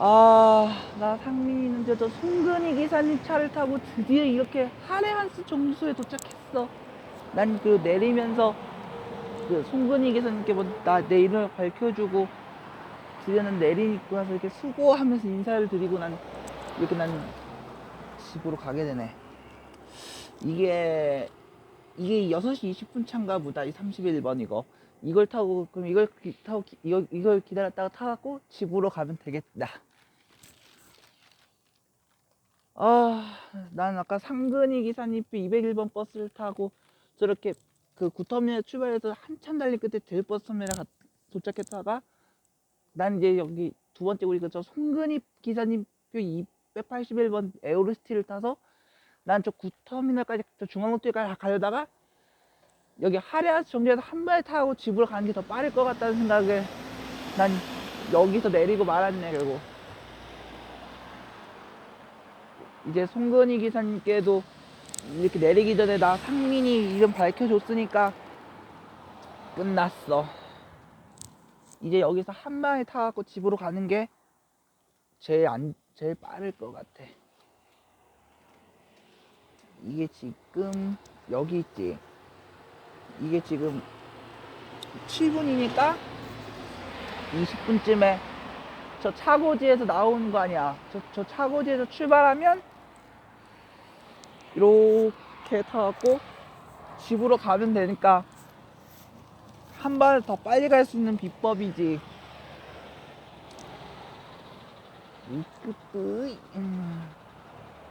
아, 나 상민이는 저, 저 송근희 기사님 차를 타고 드디어 이렇게 하레한스 정수에 도착했어. 난 그 내리면서 그 송근희 기사님께 뭐나 내 이름을 밝혀주고 드디어는 내리고 나서 이렇게 수고하면서 인사를 드리고 난 이렇게 난 집으로 가게 되네. 이게 이게 6시 20분 차인가 보다. 이 31번 이거. 이걸 타고 그럼 이걸 기- 타고 이걸 기다렸다가 타갖고 집으로 가면 되겠다. 아, 난 아까 상근이 기사님표 201번 버스를 타고 저렇게 그 구터미널 출발해서 한참 달린 끝에 대버스 터미널에 가- 도착했다가 난 이제 여기 두 번째 우리 그저 송근희 기사님 표 281번 에어로스티를 타서 난 저 구터미널까지 저 중앙호텔까지 가려다가 여기 하레아스 정류에서 한 발 타고 집으로 가는 게 더 빠를 것 같다는 생각에 난 여기서 내리고 말았네 결국 이제 송근희 기사님께도 이렇게 내리기 전에 나 상민이 이름 밝혀줬으니까 끝났어. 이제 여기서 한 방에 타갖고 집으로 가는 게 제일 안 제일 빠를 것 같아. 이게 지금 여기 있지? 이게 지금 7분이니까 20분쯤에 저 차고지에서 나오는 거 아니야. 저, 저 차고지에서 출발하면 이렇게 타갖고 집으로 가면 되니까 한 발 더 빨리 갈 수 있는 비법이지.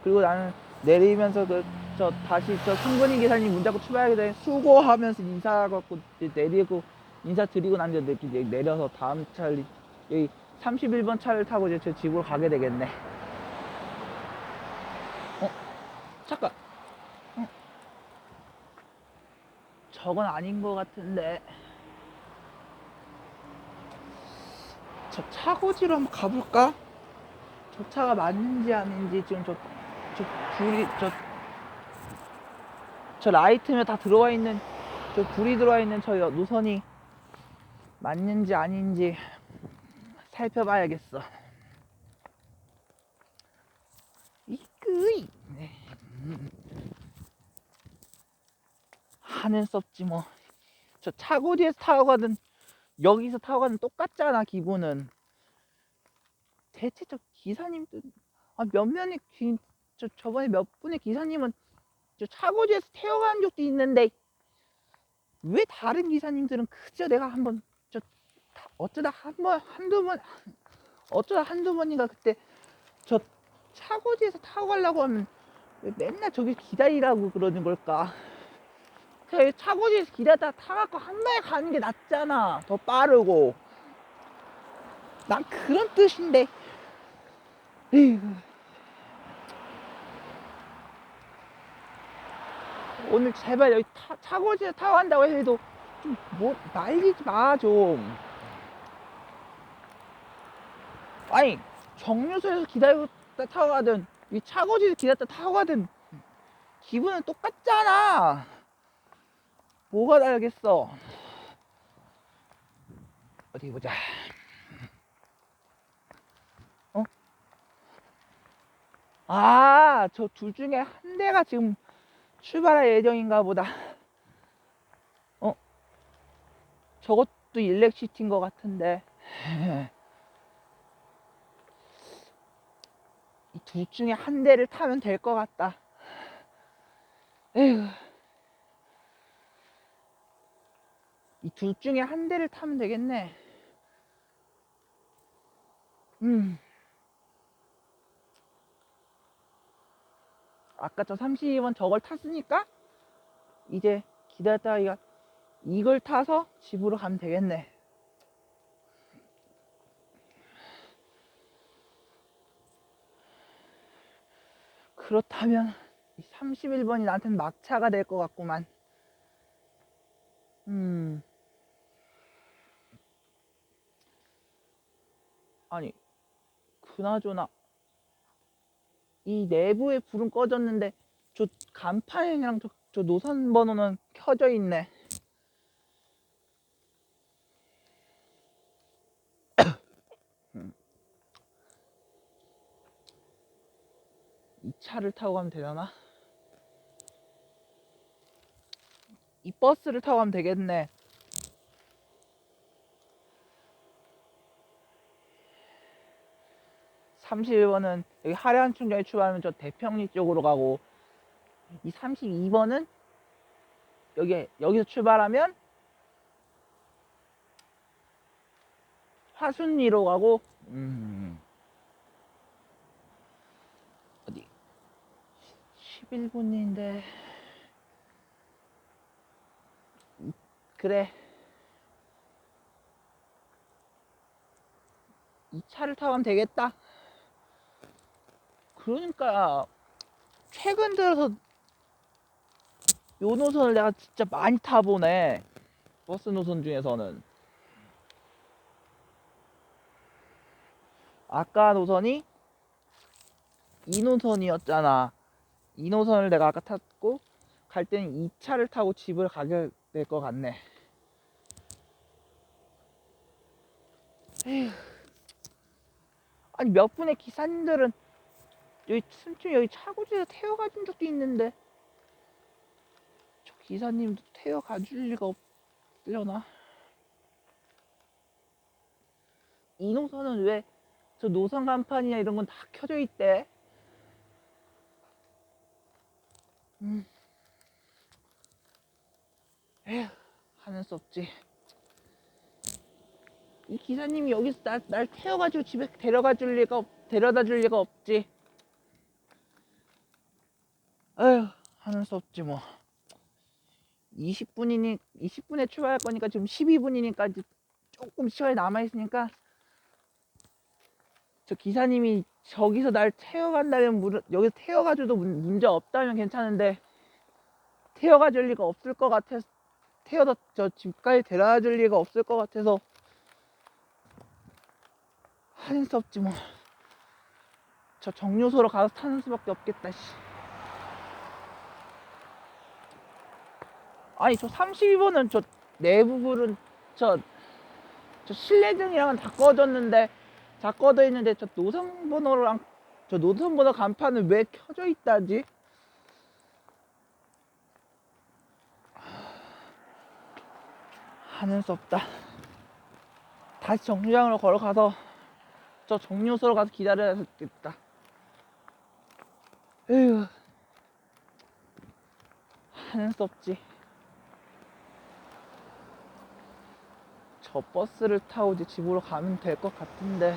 그리고 나는 내리면서 그 저 다시 저 승근이 기사님 문 닫고 출발하게 되면 수고하면서 인사하고 내리고 인사 드리고 난 이제 내려서 다음 차를 여기 31번 차를 타고 이제 제 집으로 가게 되겠네. 어? 잠깐. 어? 저건 아닌 것 같은데. 저 차고지로 한번 가볼까? 저 차가 맞는지 아닌지 지금 저, 저 불이, 저, 저 라이트면 다 들어와 있는, 저 불이 들어와 있는 저 노선이 맞는지 아닌지 살펴봐야겠어. 이끄이. 하는 수 없지 뭐. 저 차고지에서 타고 가든 여기서 타고 가든 똑같잖아 기분은. 대체 저 기사님들 아, 몇 명의 기, 저 저번에 몇 분의 기사님은 저 차고지에서 태워간 적도 있는데 왜 다른 기사님들은 그저 내가 한번 저 타- 어쩌다 한 번 한두 번 어쩌다 한두 번인가 그때 저 차고지에서 타고 가려고 하면 왜 맨날 저기 기다리라고 그러는 걸까? 그냥 차고지에서 기다렸다 타갖고 한 번에 가는 게 낫잖아. 더 빠르고. 난 그런 뜻인데. 에이구. 오늘 제발 여기 타, 차고지에 타고 간다고 해도 좀 뭐 날리지 마 좀. 아니 정류소에서 기다리고 타고 가든 이 차고지에서 기다렸다 타고 가든 기분은 똑같잖아. 뭐가 다르겠어? 어디 보자. 어? 아, 저 둘 중에 한 대가 지금 출발할 예정인가 보다. 어? 저것도 일렉시티인 것 같은데. 이 둘 중에 한 대를 타면 될 것 같다. 에휴. 이 둘 중에 한 대를 타면 되겠네. 음. 아까 저 32번 저걸 탔으니까 이제 기다렸다가 이걸 타서 집으로 가면 되겠네. 그렇다면 31번이 나한테는 막차가 될 것 같구만. 음. 아니, 그나저나 이 내부에 불은 꺼졌는데 저 간판이랑 저, 저 노선 번호는 켜져 있네. 이 차를 타고 가면 되려나? 이 버스를 타고 가면 되겠네. 삼십일 번은 여기 하려한 충전에 출발하면 저 대평리 쪽으로 가고 이 32번은 여기 여기서 출발하면 화순리로 가고 음. 어디 11분인데. 그래. 이 차를 타고 가면 되겠다. 그러니까 최근 들어서 요 노선을 내가 진짜 많이 타보네. 버스 노선 중에서는. 아까 노선이 이 노선이었잖아 이 노선을 내가 아까 탔고 갈 때는 이 차를 타고 집을 가게 될 것 같네. 아니 몇 분의 기사님들은 여기 순춘 여기 차고지에서 태워가 준 적도 있는데 저 기사님도 태워가 줄 리가 없려나? 이 노선은 왜 저 노선 간판이나 이런 건 다 켜져 있대 음. 에휴 하는 수 없지. 이 기사님이 여기서 날, 날 태워가지고 집에 데려가 줄 리가 없, 데려다 줄 리가 없지. 에휴 하는 수 없지 뭐. 20분이니 20분에 출발할 거니까 지금 12분이니까 이제 조금 시간이 남아 있으니까 저 기사님이 저기서 날 태워간다면 물, 여기서 태워가줘도 문, 문제 없다면 괜찮은데 태워가 줄 리가 없을 것 같아서 태워다 저 집까지 데려다 줄 리가 없을 것 같아서 하는 수 없지 뭐. 저 정류소로 가서 타는 수밖에 없겠다 씨. 아니 저 32번은 저 내부 불은 저, 저 실내등이랑은 다 꺼졌는데 다 꺼져 있는데 저 노선 번호랑 저 노선 번호 간판은 왜 켜져 있다지? 하는 수 없다. 다시 정류장으로 걸어가서 저 정류소로 가서 기다려야겠다. 에휴. 하는 수 없지. 저 버스를 타고 이제 집으로 가면 될 것 같은데.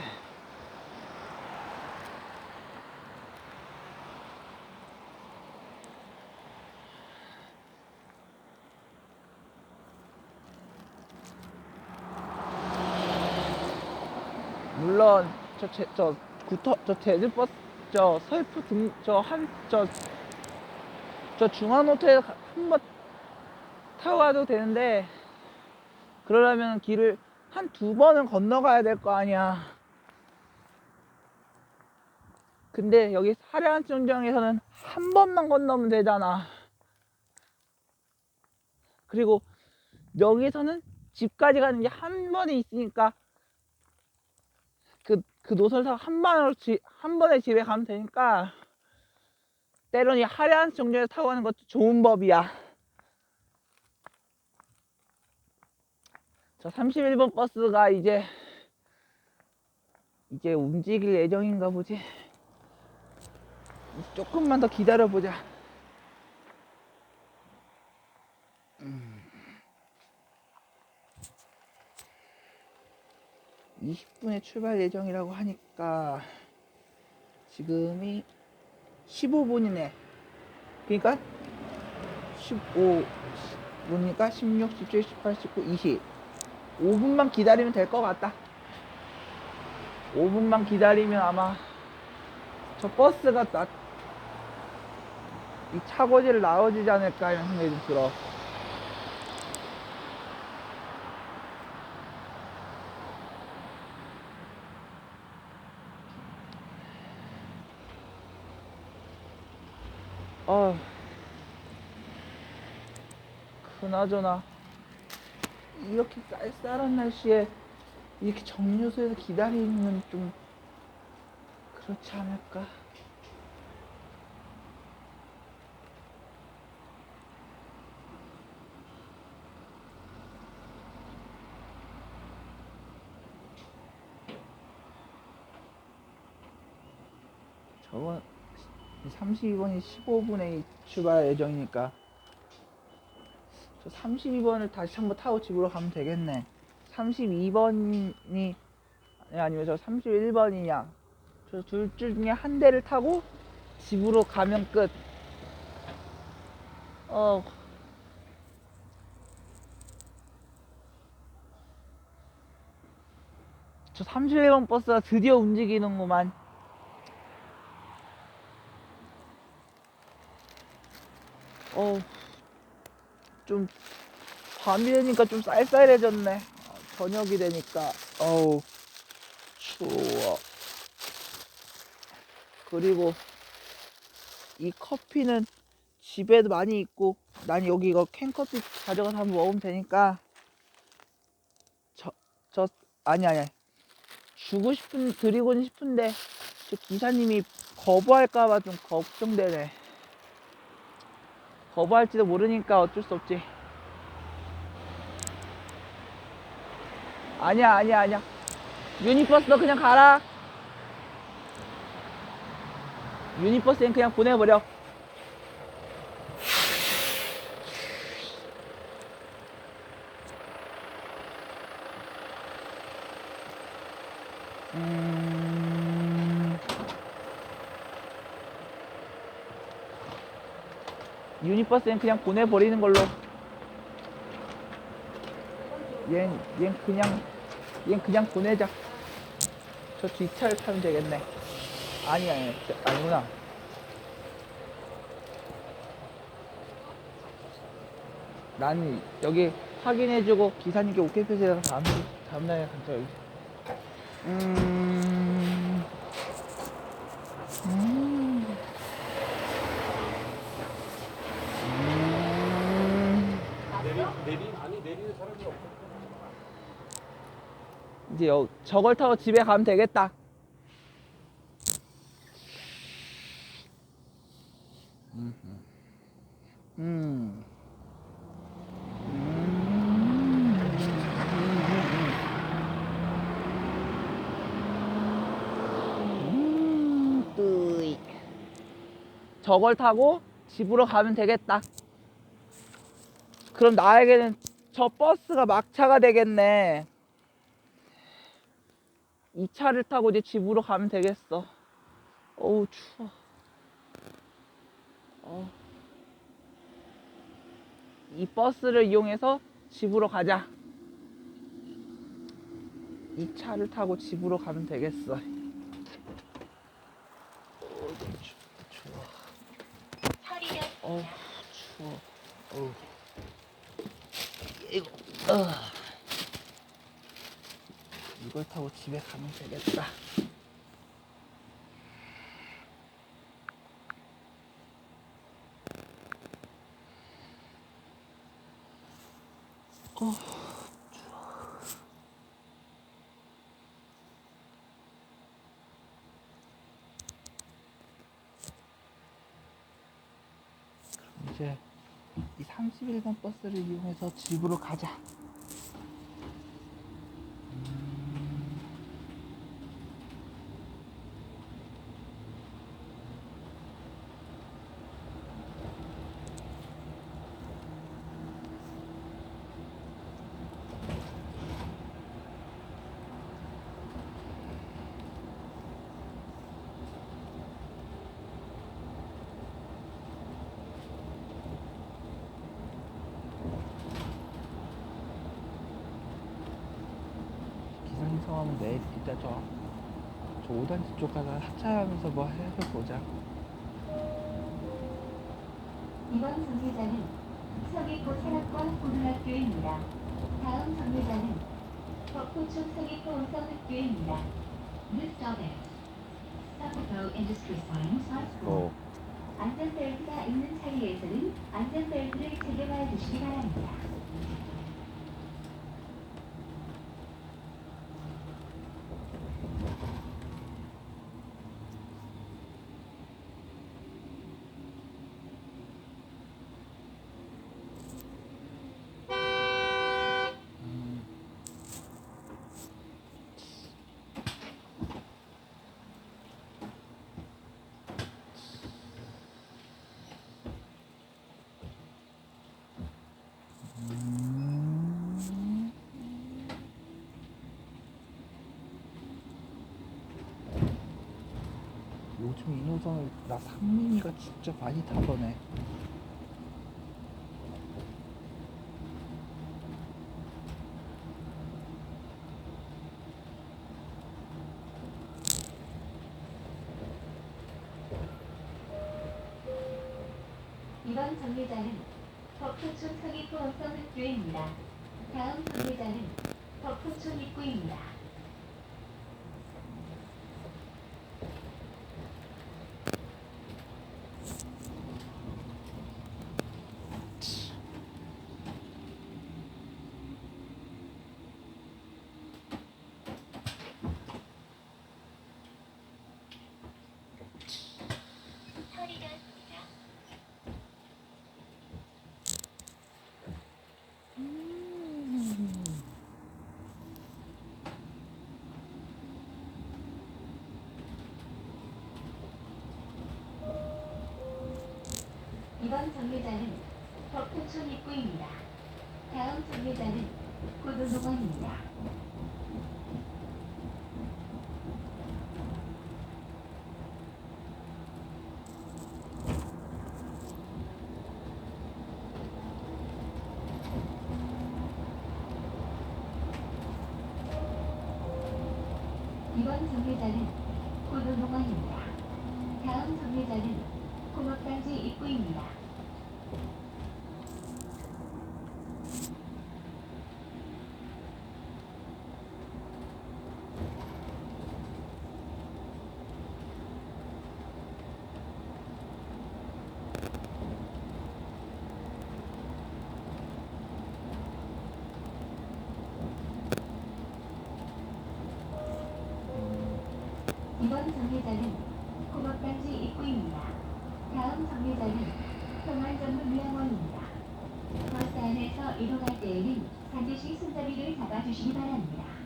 물론 저 제, 저 구터 저 등저 한저저 중앙 호텔 한 번 타고 가도 되는데 그러려면 길을 한 두 번은 건너가야 될 거 아니야. 근데 여기 사려한 정장에서는 한 번만 건너면 되잖아. 그리고 여기서는 집까지 가는 게 한 번이 있으니까 그, 그 타고 한 번으로 지, 한 번에 집에 가면 되니까 때로는 이 하려한 정류에 타고 가는 것도 좋은 법이야. 저 31번 버스가 이제 이제 움직일 예정인가 보지. 조금만 더 기다려 보자. 음. 20분에 출발 예정이라고 하니까 지금이 15분이네. 그러니까 15분이니까 16, 17, 18, 19, 20. 5분만 기다리면 될 것 같다. 5분만 기다리면 아마 저 버스가 나, 이 차고지를 나와주지 않을까 이런 생각이 좀 들어. 아, 그나저나 이렇게 쌀쌀한 날씨에 이렇게 정류소에서 기다리면 좀 그렇지 않을까? 저거 32번이 15분에 출발 예정이니까 저 32번을 다시 한번 타고 집으로 가면 되겠네 32번이 아니면 저 31번이냐 저 둘 중에 한 대를 타고 집으로 가면 끝 어. 저 31번 버스가 드디어 움직이는구만. 어, 좀 밤이 되니까 좀 쌀쌀해졌네. 어, 저녁이 되니까 어우 추워. 그리고 이 커피는 집에도 많이 있고 난 여기 이거 캔커피 가져가서 한번 먹으면 되니까 저 저 아니 아니 주고 싶은 드리고는 싶은데 저 기사님이 거부할까봐 좀 걱정되네. 거부할지도 모르니까 어쩔 수 없지. 아니야 아니야 아니야. 유니버스 너 그냥 가라. 유니버스엔 그냥 보내버려. 유니버스엔 그냥 보내버리는 걸로. 얜, 얜 그냥, 얜 그냥 보내자. 저 뒷차를 타면 되겠네. 아니, 아니, 저- 아니구나. 난 여기 확인해주고 기사님께 오케이 표시해서 다음, 다음날에 간다, 여기. 음. 음. 음. 내리 내리 아니 내리는 사람이 없어. 이제 여, 저걸 타고 집에 가면 되겠다. 음. 음. 음. 저걸 타고 집으로 가면 되겠다. 그럼 나에게는 저 버스가 막차가 되겠네. 이 차를 타고 이제 집으로 가면 되겠어. 어우, 추워. 어. 이 버스를 이용해서 집으로 가자. 이 차를 타고 집으로 가면 되겠어. 어, 좀 추워, 추워. 어우, 추워. 어우. 이거, 어. 이걸 타고 집에 가면 되겠다. 어, 이제 이 31번 버스를 이용해서 집으로 가자. 기사님 성함은 내일 진짜 저, 저 5단지 쪽 가서 하차하면서 뭐 해서 보자. 이번 정류장은 서귀포 산업권 고등학교입니다. 다음 정류장은 덕포초 서귀포 우성학교입니다. This stop is 서귀포 Industry Science High School. 어, 안전벨트가 있는 차량에서는 안전벨트를 착용하여 주시기 바랍니다. 음. 요즘 이 노선을 나 상민이가 진짜 많이 타더네. 이번 정류장은 덕포촌 서귀포 어선 흑교입니다. 다음 정류장은 덕포촌 입구입니다. 이번 정류장은 덕포촌 입구입니다. 다음 정류장은 고도동원입니다. 이번 정류장은 고도동원입니다. 다음 정류장은 고목단지 입구입니다. 이번 정류장은 고목단지 입구입니다. 다음 정류장은 평안전문요양원입니다. 버스 안에서 이동할 때에는 반드시 손잡이를 잡아주시기 바랍니다.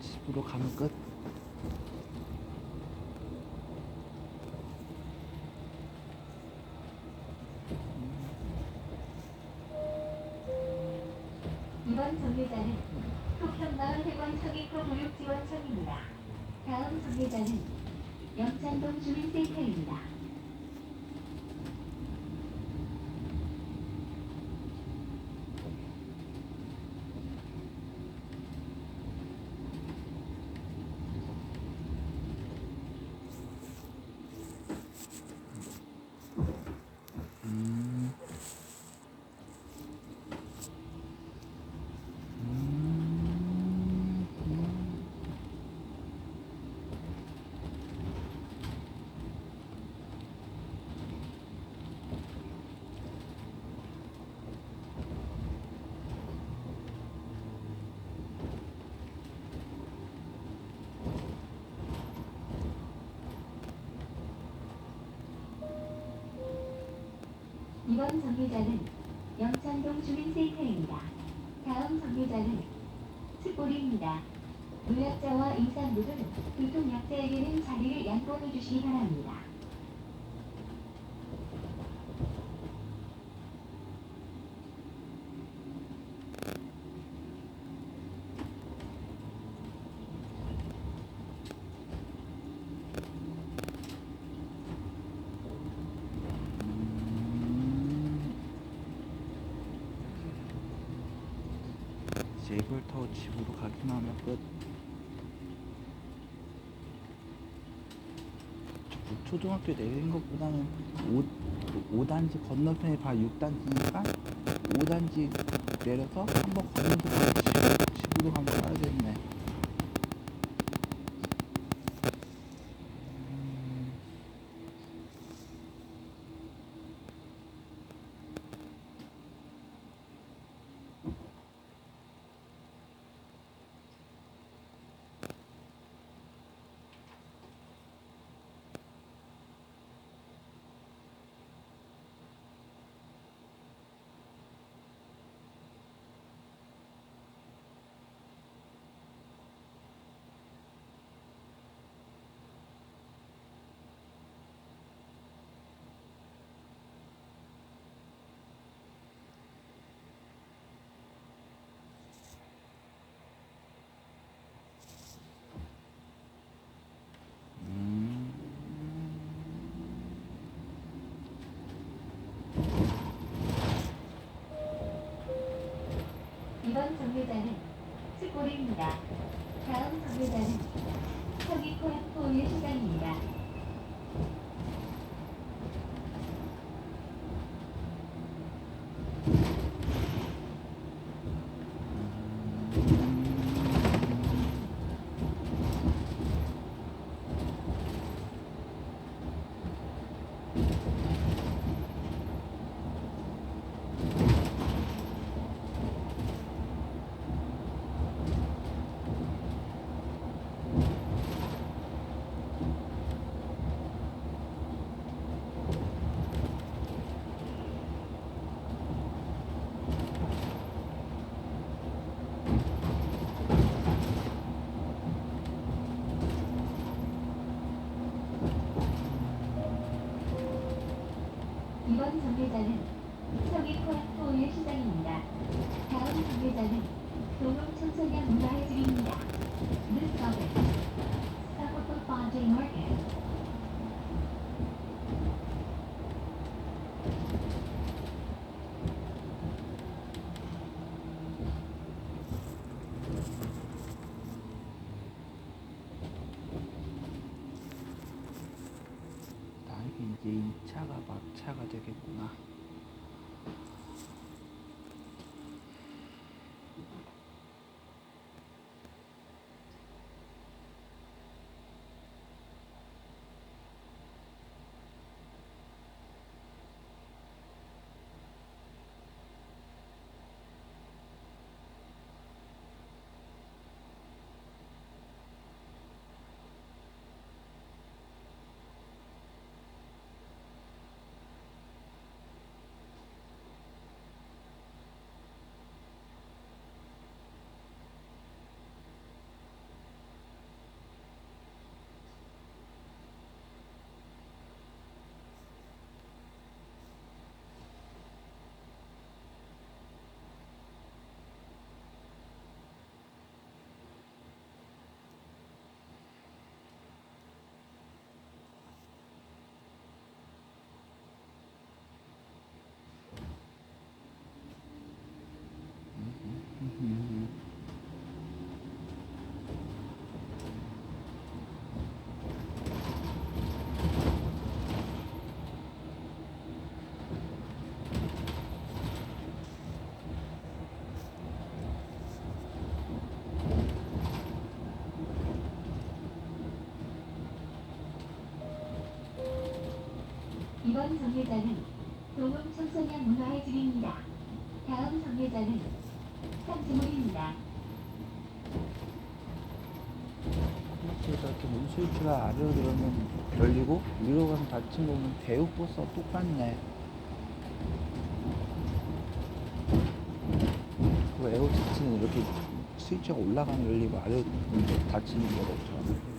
집으로 가면 끝. 이번 정류장은 속현마을 회관 서귀포 교육지원청입니다. 다음 정류장은 영창동 주민센터입니다. 음. 음. 음. 이번 정류장은 영창동 주민센터입니다. 다음 정류장은 숯불입니다. 노약자와 임산부 등 교통약자에게는 자리를 양보해 주시기 바랍니다. 이걸 타고 집으로 가기만 하면 끝. 저 초등학교 내린 것보다는 5, 5단지 건너편에 봐 6단지니까 5단지 내려서 한번 건너서 집으로 가면 가야겠네. 2번 정류장은 츠골입니다. 다음 정류장은 서귀포 포유시장입니다. 이번 정류장은 서귀포 포유 시장입니다. 다음 정류장은 도농 청소년 문화예술입니다. This stop is Sakoto Fonte Market. 나에게 이제 이 차가 막차가 되겠구나. 이번 정류장은 동흥 청소년 문화의 집입니다. 다음 상지물입니다. 그래서 저렇게 문수유치가 아래로 들어오면 열리고 위로 가면 닫힌 거 보면 대우버스와 똑같네. 그 에어스티는 이렇게 스위치가 올라가면 열리고 아래로 닫히는 거죠. 이번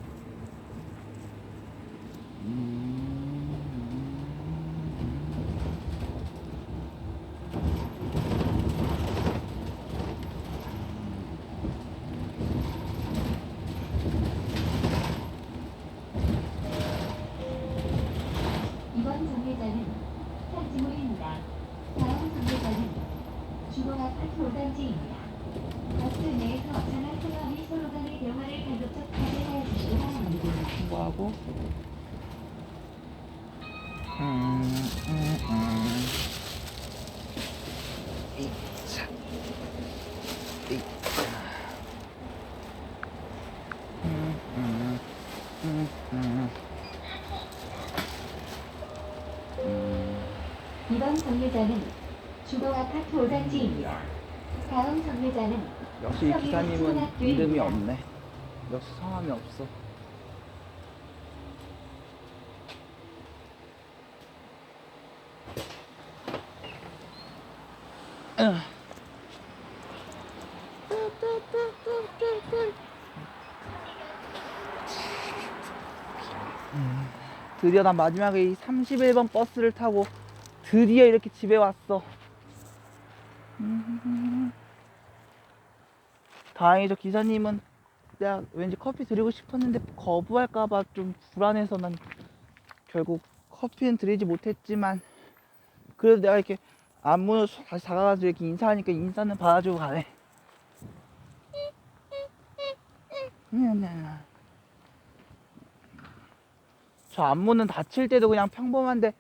이번 정류장은 주거 아파트 5단지입니다. 다음 정류장은 역시 이 기사님은 이름이 없네. 역시 성함이 없어. 드디어 난 마지막에 이 31번 버스를 타고 드디어 이렇게 집에 왔어. 음. 저 기사님은 내가 왠지 커피 드리고 싶었는데 거부할까봐 좀 불안해서 난 결국 커피는 드리지 못했지만 그래도 내가 이렇게 안문을 다시 다가가서 이렇게 인사하니까 인사는 받아주고 가네. 저 앞문은 닫힐 때도 그냥 평범한데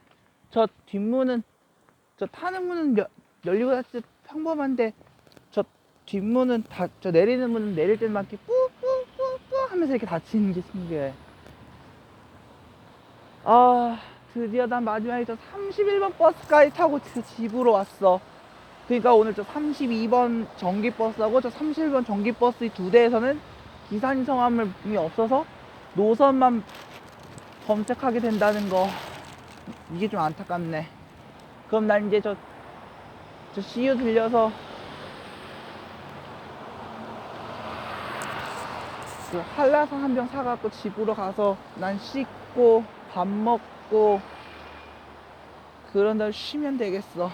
저 뒷문은 저 타는 문은 여- 열리고 때 평범한데 저 뒷문은 다, 저 내리는 문은 내릴 때만 이렇게 뿌뿌뿌뿌 하면서 이렇게 닫히는 게 신기해. 아, 드디어 난 마지막에 저 31번 버스까지 타고 그 집으로 왔어. 그러니까 오늘 저 32번 전기버스하고 저 31번 전기버스 이두 대에서는 기사님 성함이 없어서 노선만 검색하게 된다는 거. 이게 좀 안타깝네. 그럼 난 이제 저, 저 CU 들려서 그 한라산 한 병 사갖고 집으로 가서 난 씻고 밥 먹고 그런 다음 쉬면 되겠어.